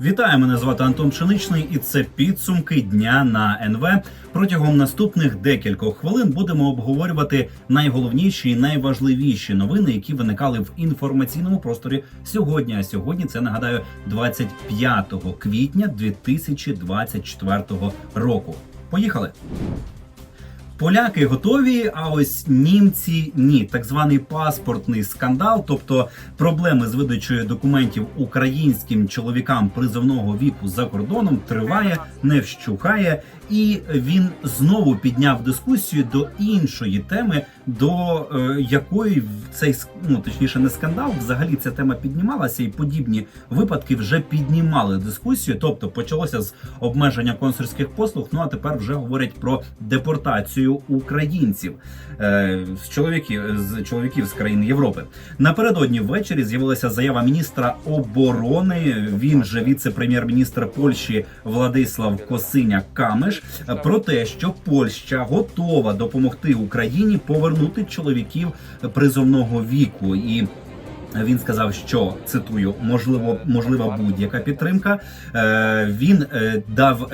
Вітаю, мене звати Антон Пшеничний, і це підсумки дня на НВ. Протягом наступних декількох хвилин будемо обговорювати найголовніші і найважливіші новини, які виникали в інформаційному просторі сьогодні. А сьогодні це нагадаю 25 квітня 2024 року. Поїхали. Поляки готові, а ось німці ні. Так званий паспортний скандал, тобто проблеми з видачею документів українським чоловікам призовного віку за кордоном, триває, не вщухає, і він знову підняв дискусію до іншої теми, до е, якої цей ну точніше не скандал. Взагалі ця тема піднімалася, і подібні випадки вже піднімали дискусію. Тобто почалося з обмеження консульських послуг. Ну а тепер вже говорять про депортацію українців е, з чоловіків з чоловіків з країн Європи. Напередодні ввечері з'явилася заява міністра оборони. Він же віце-прем'єр-міністр Польщі Владислав Косиня Камеш про те, що Польща готова допомогти Україні повернути чоловіків призовного віку і. Він сказав, що цитую, можливо, можлива будь-яка підтримка. Е, він е, дав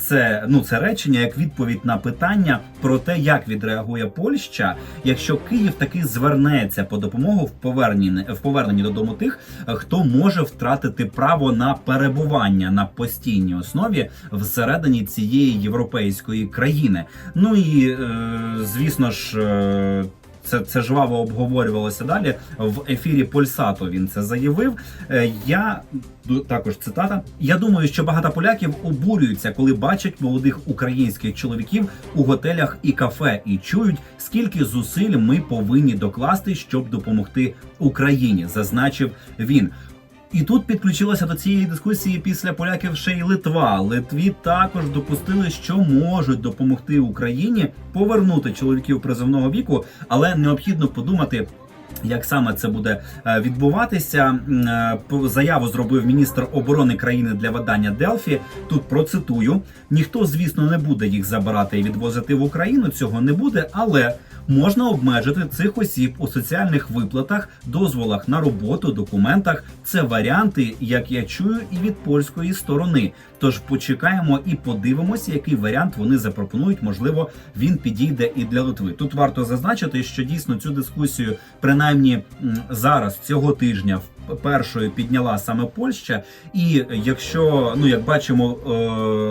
це ну це речення як відповідь на питання про те, як відреагує Польща, якщо Київ таки звернеться по допомогу в поверненні в поверненні додому тих, хто може втратити право на перебування на постійній основі всередині цієї європейської країни. Ну і е, звісно ж. е, це, це жваво обговорювалося далі в ефірі Польсато Він це заявив. Е, Я також цитата. Я думаю, що багато поляків обурюються, коли бачать молодих українських чоловіків у готелях і кафе, і чують, скільки зусиль ми повинні докласти, щоб допомогти Україні, зазначив він. І тут підключилася до цієї дискусії після поляків ще й Литва. Литві також допустили, що можуть допомогти Україні повернути чоловіків призовного віку, але необхідно подумати. Як саме це буде е, відбуватися? Е, Заяву зробив міністр оборони країни для видання Делфі. Тут процитую: ніхто, звісно, не буде їх забирати і відвозити в Україну. Цього не буде, але можна обмежити цих осіб у соціальних виплатах, дозволах на роботу, документах. Це варіанти, як я чую, і від польської сторони. Тож почекаємо і подивимося, який варіант вони запропонують. Можливо, він підійде і для Литви. Тут варто зазначити, що дійсно цю дискусію, принаймні м, зараз цього тижня, першою підняла саме Польща. І якщо ну як бачимо, е,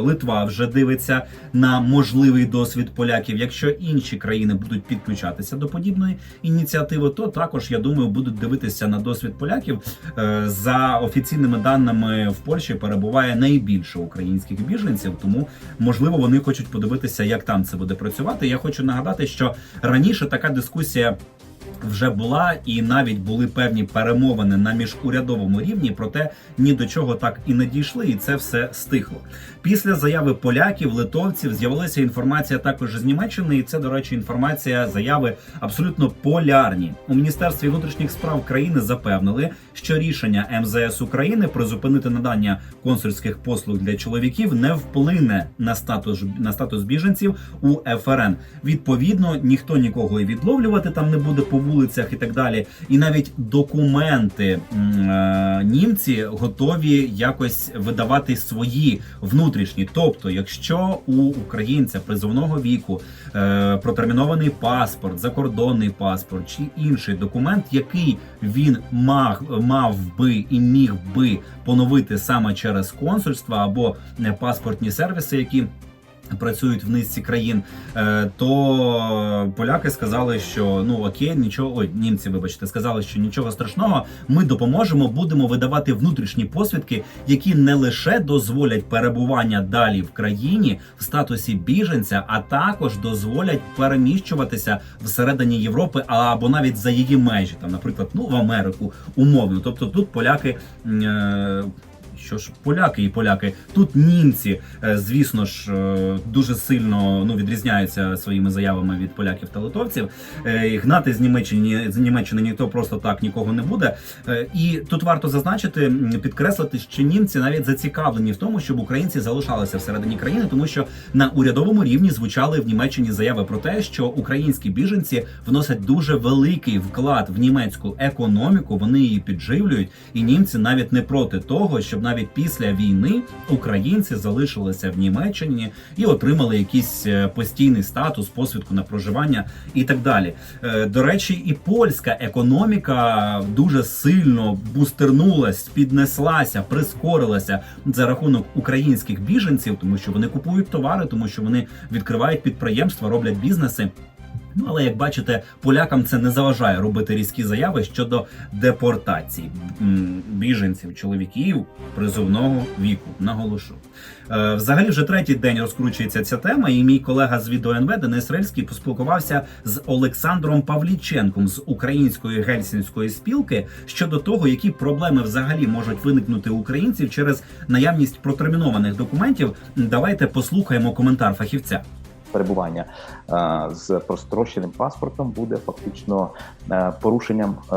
Литва вже дивиться на можливий досвід поляків. Якщо інші країни будуть підключатися до подібної ініціативи, то також я думаю будуть дивитися на досвід поляків. Е, За офіційними даними в Польщі перебуває найбільше українських біженців, тому можливо вони хочуть подивитися, як там це буде працювати. Я хочу нагадати, що раніше така дискусія. Вже була і навіть були певні перемовини на міжурядовому рівні, проте ні до чого так і не дійшли, і це все стихло. Після заяви поляків, литовців з'явилася інформація також з Німеччини, і це, до речі, інформація заяви абсолютно полярні. У міністерстві внутрішніх справ країни запевнили, що рішення МЗС України призупинити надання консульських послуг для чоловіків не вплине на статус на статус біженців у ФРН. Відповідно, ніхто нікого і відловлювати там не буде по вулицях і так далі. І навіть документи е, німці готові якось видавати свої внутрішні. Тобто, якщо у українця призовного віку е, протермінований паспорт, закордонний паспорт чи інший документ, який він мав, мав би і міг би поновити саме через консульство або е, паспортні сервіси, які працюють в низці країн, е, то поляки сказали, що ну окей, нічого, ой, німці, вибачте, сказали, що нічого страшного. Ми допоможемо, будемо видавати внутрішні посвідки, які не лише дозволять перебування далі в країні в статусі біженця, а також дозволять переміщуватися всередині Європи або навіть за її межі, там, наприклад, ну в Америку умовно. Тобто тут поляки. е, що ж поляки і поляки, тут німці, е, звісно ж, е, дуже сильно ну відрізняються своїми заявами від поляків та литовців. Е, Гнати з Німеччини з Німеччини ніхто просто так нікого не буде. І тут варто зазначити, підкреслити, що німці навіть зацікавлені в тому, щоб українці залишалися всередині країни, тому що на урядовому рівні звучали в Німеччині заяви про те, що українські біженці вносять дуже великий вклад в німецьку економіку. Вони її підживлюють, і німці навіть не проти того, щоб навіть після війни українці залишилися в Німеччині і отримали якийсь е, постійний статус, посвідку на проживання і так далі. Е, До речі, і польська економіка дуже сильно бустернулась, піднеслася, прискорилася за рахунок українських біженців, тому що вони купують товари, тому що вони відкривають підприємства, роблять бізнеси. Ну, але як бачите, полякам це не заважає робити різкі заяви щодо депортації біженців, чоловіків призовного віку. Наголошу. Е, взагалі, вже третій день розкручується ця тема, і мій колега з відеонве Денис Рильський поспілкувався з Олександром Павліченком з української гельсінської спілки щодо того, які проблеми взагалі можуть виникнути українців через наявність протермінованих документів. Давайте послухаємо коментар фахівця. Перебування е, з простроченим паспортом буде фактично е, порушенням, е,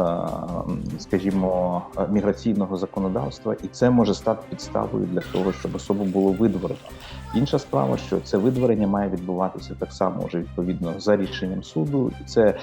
скажімо, міграційного законодавства, і це може стати підставою для того, щоб особу було видворено. Інша справа, що це видворення має відбуватися так само вже відповідно за рішенням суду, і це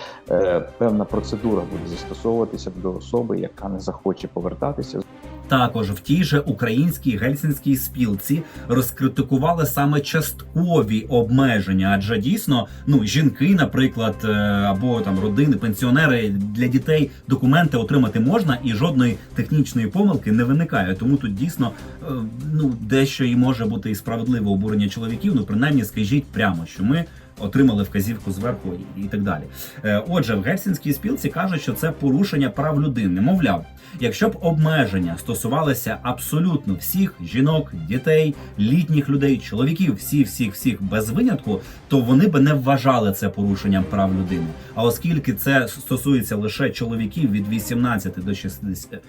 певна процедура буде застосовуватися до особи, яка не захоче повертатися Також в тій же українській гельсінській спілці розкритикували саме часткові обмеження, адже дійсно ну жінки, наприклад, е, або там родини, пенсіонери для дітей документи отримати можна, і жодної технічної помилки не виникає. Тому тут дійсно е, ну дещо і може бути і справедливе обурення чоловіків. Ну принаймні скажіть прямо, що ми. Отримали вказівку зверху і, так далі. Е, Отже, в Гельсінській спілці кажуть, що це порушення прав людини. Мовляв, якщо б обмеження стосувалися абсолютно всіх жінок, дітей, літніх людей, чоловіків, всіх, всіх, всіх без винятку, то вони би не вважали це порушенням прав людини. А оскільки це стосується лише чоловіків від 18 до 60,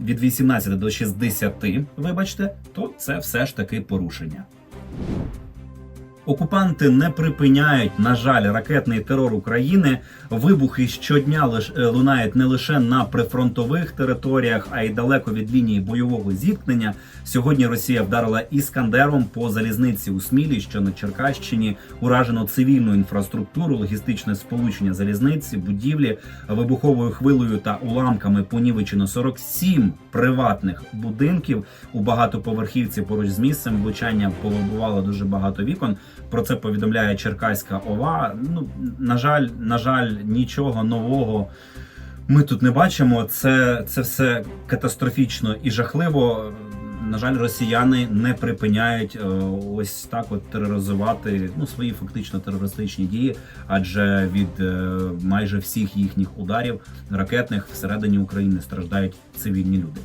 від 18 до 60, вибачте, то це все ж таки порушення. Окупанти не припиняють, на жаль, ракетний терор України. Вибухи щодня лиш е, лунають не лише на прифронтових територіях, а й далеко від лінії бойового зіткнення. Сьогодні Росія вдарила іскандером по залізниці у Смілі, що на Черкащині уражено цивільну інфраструктуру, логістичне сполучення залізниці, будівлі вибуховою хвилею та уламками понівечено 47 приватних будинків у багатоповерхівці. Поруч з місцем влучання повибувало дуже багато вікон. Про це повідомляє Черкаська ОВА. Ну на жаль, на жаль, нічого нового. Ми тут не бачимо. Це, це все катастрофічно і жахливо. На жаль, росіяни не припиняють е, ось так от тероризувати ну свої фактично терористичні дії, адже від е, майже всіх їхніх ударів ракетних всередині України страждають цивільні люди.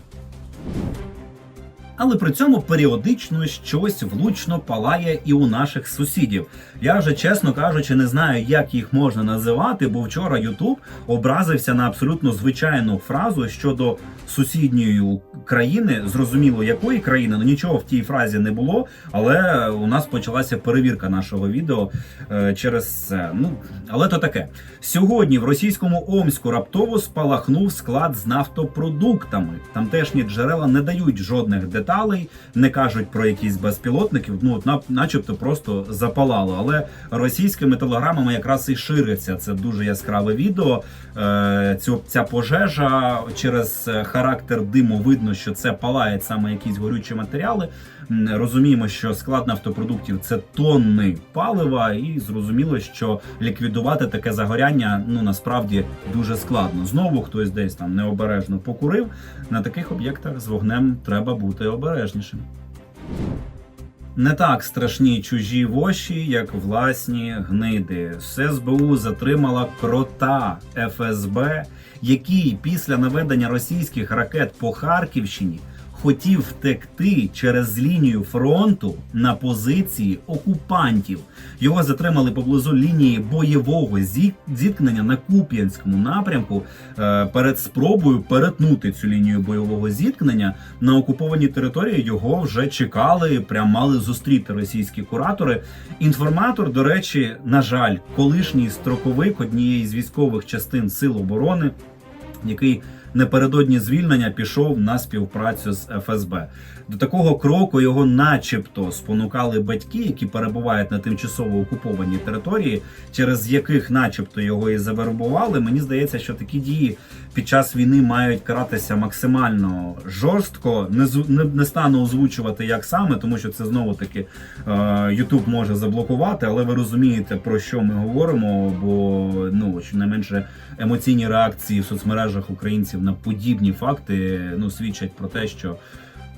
Але при цьому періодично щось влучно палає і у наших сусідів. Я вже, чесно кажучи, не знаю, як їх можна називати, бо вчора Ютуб образився на абсолютно звичайну фразу щодо сусідньої країни, зрозуміло якої країни, ну нічого в тій фразі не було. Але у нас почалася перевірка нашого відео е, через це. Ну але то таке. Сьогодні в російському Омську раптово спалахнув склад з нафтопродуктами. Тамтешні джерела не дають жодних деталей, не кажуть про якісь безпілотників. Ну от начебто просто запалало. Але російськими телеграмами якраз і шириться це дуже яскраве відео. Е, цю ця пожежа через е, характер диму видно, що це палають саме якісь горючі матеріали. Розуміємо, що склад нафтопродуктів це тонни палива, і зрозуміло, що ліквідувати таке загоряння ну насправді дуже складно. Знову хтось десь там необережно покурив. На таких об'єктах з вогнем треба бути обережнішим. Не так страшні чужі воші, як власні гниди. СБУ затримала крота ФСБ, який після наведення російських ракет по Харківщині хотів втекти через лінію фронту на позиції окупантів. Його затримали поблизу лінії бойового зіткнення на Куп'янському напрямку е, перед спробою перетнути цю лінію бойового зіткнення на окупованій території. Його вже чекали, прям мали зустріти російські куратори. Інформатор, до речі, на жаль, колишній строковик однієї з військових частин Сил оборони, який напередодні звільнення пішов на співпрацю з ФСБ. До такого кроку його, начебто, спонукали батьки, які перебувають на тимчасово окупованій території, через яких, начебто, його і завербували. Мені здається, що такі дії під час війни мають каратися максимально жорстко. Не не, не стану озвучувати як саме, тому що це знову таки Ютуб може заблокувати, але ви розумієте про що ми говоримо. Бо ну щонайменше емоційні реакції в соцмережах українців на подібні факти ну свідчать про те, що.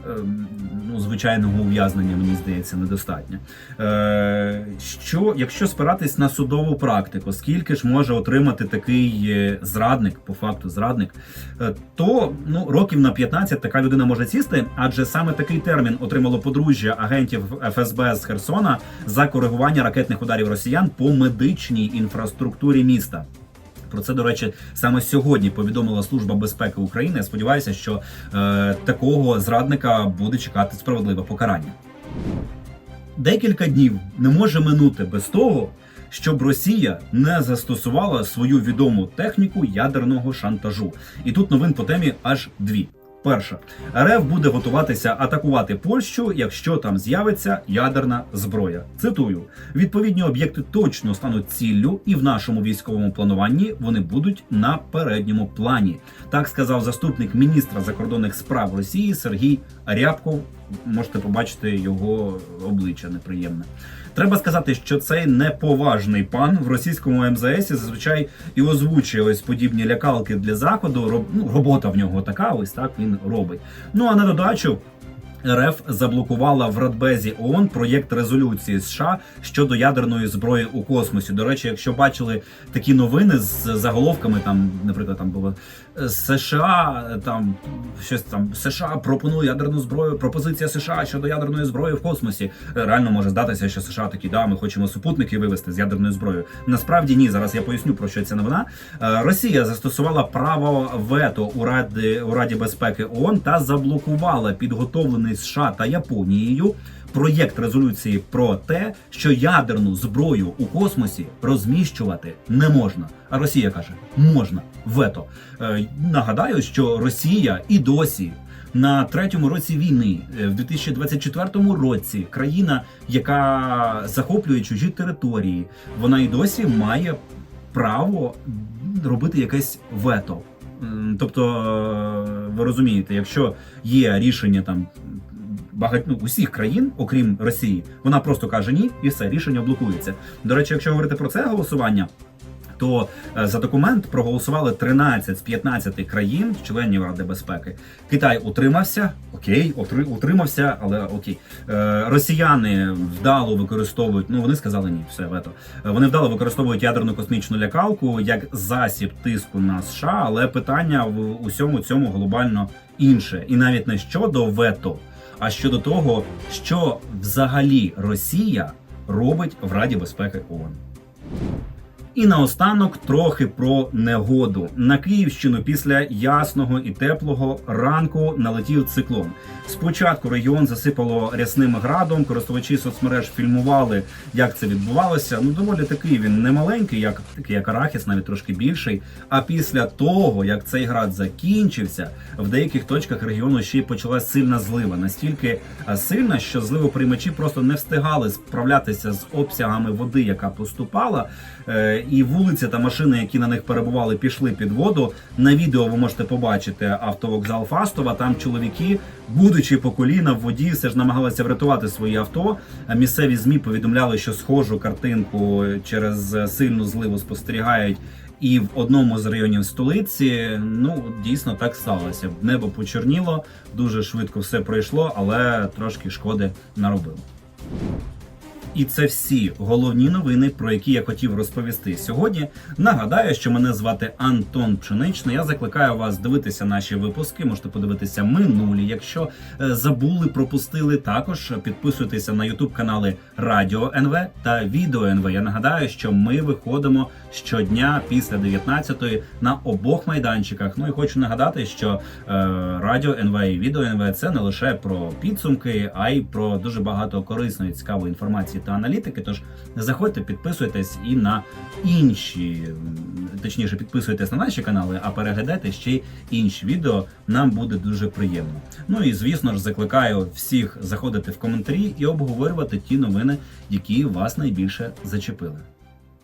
Ем, Ну, звичайного ув'язнення, мені здається, недостатньо. Е, що, якщо спиратись на судову практику, скільки ж може отримати такий е, зрадник, по факту зрадник, е, то ну, років на 15 така людина може сісти, адже саме такий термін отримало подружжя агентів ФСБ з Херсона за коригування ракетних ударів росіян по медичній інфраструктурі міста. Про це, до речі, саме сьогодні повідомила Служба безпеки України. Я сподіваюся, що е, такого зрадника буде чекати справедливе покарання. Декілька днів не може минути без того, щоб Росія не застосувала свою відому техніку ядерного шантажу. І тут новин по темі аж дві. Перша, РФ буде готуватися атакувати Польщу, якщо там з'явиться ядерна зброя. Цитую: відповідні об'єкти точно стануть ціллю, і в нашому військовому плануванні вони будуть на передньому плані. Так сказав заступник міністра закордонних справ Росії Сергій Рябков. Можете побачити його обличчя неприємне. Треба сказати, що цей неповажний пан в російському МЗС зазвичай і озвучує ось подібні лякалки для заходу. Роб- ну, робота в нього така, ось так він робить. Ну а на додачу. РФ заблокувала в Радбезі ООН проєкт резолюції США щодо ядерної зброї у космосі. До речі, якщо бачили такі новини з заголовками, там, наприклад, там було е, США, там щось там США пропонує ядерну зброю. Пропозиція США щодо ядерної зброї в космосі. Е, Реально може здатися, що США такі, да, ми хочемо супутники вивести з ядерною зброєю. Насправді ні. Зараз я поясню про що ця новина. Е, Росія застосувала право вето у Раді у Раді безпеки ООН та заблокувала підготовлений США та Японією проєкт резолюції про те, що ядерну зброю у космосі розміщувати не можна. А Росія каже, можна вето. Е, нагадаю, що Росія і досі. На третьому році війни, е, в 2024 році, країна, яка захоплює чужі території, вона і досі має право робити якесь вето. Тобто, е, ви розумієте, якщо є рішення там багать, ну, усіх країн, окрім Росії, вона просто каже ні, і все рішення блокується. До речі, якщо говорити про це голосування. То е, за документ проголосували 13 з 15 країн, членів Ради безпеки. Китай утримався, окей, утри- утримався, але окей. Е, Росіяни вдало використовують. Ну вони сказали ні, все вето. Е, Вони вдало використовують ядерну космічну лякалку як засіб тиску на США, але питання в усьому цьому глобально інше, і навіть не щодо вето, а щодо того, що взагалі Росія робить в Раді безпеки ООН. І наостанок трохи про негоду. На Київщину після ясного і теплого ранку налетів циклон. Спочатку регіон засипало рясним градом. Користувачі соцмереж фільмували, як це відбувалося. Ну доволі такий він не маленький, як такий як арахіс, навіть трошки більший. А після того, як цей град закінчився, в деяких точках регіону ще й почалась сильна злива. Настільки е, сильна, що зливоприймачі просто не встигали справлятися з обсягами води, яка поступала. І вулиці та машини, які на них перебували, пішли під воду. На відео ви можете побачити автовокзал Фастова. Там чоловіки, будучи по коліна в воді, все ж намагалися врятувати свої авто. Місцеві змі повідомляли, що схожу картинку через сильну зливу спостерігають. І в одному з районів столиці ну дійсно так сталося. Небо почорніло, дуже швидко все пройшло, але трошки шкоди наробило. І це всі головні новини, про які я хотів розповісти сьогодні. Нагадаю, що мене звати Антон Пшеничний. Я закликаю вас дивитися наші випуски. Можете подивитися минулі. Якщо е, забули, пропустили, також підписуйтеся на Ютуб канали Радіо НВ та Відео НВ. Я нагадаю, що ми виходимо щодня після 19-ї на обох майданчиках. Ну і хочу нагадати, що е, Радіо НВ і Відео НВ це не лише про підсумки, а й про дуже багато корисної цікавої інформації та аналітики. Тож заходьте, підписуйтесь і на інші, точніше, підписуйтесь на наші канали, а переглядайте ще й інші відео. Нам буде дуже приємно. Ну і звісно ж, закликаю всіх заходити в коментарі і обговорювати ті новини, які вас найбільше зачепили.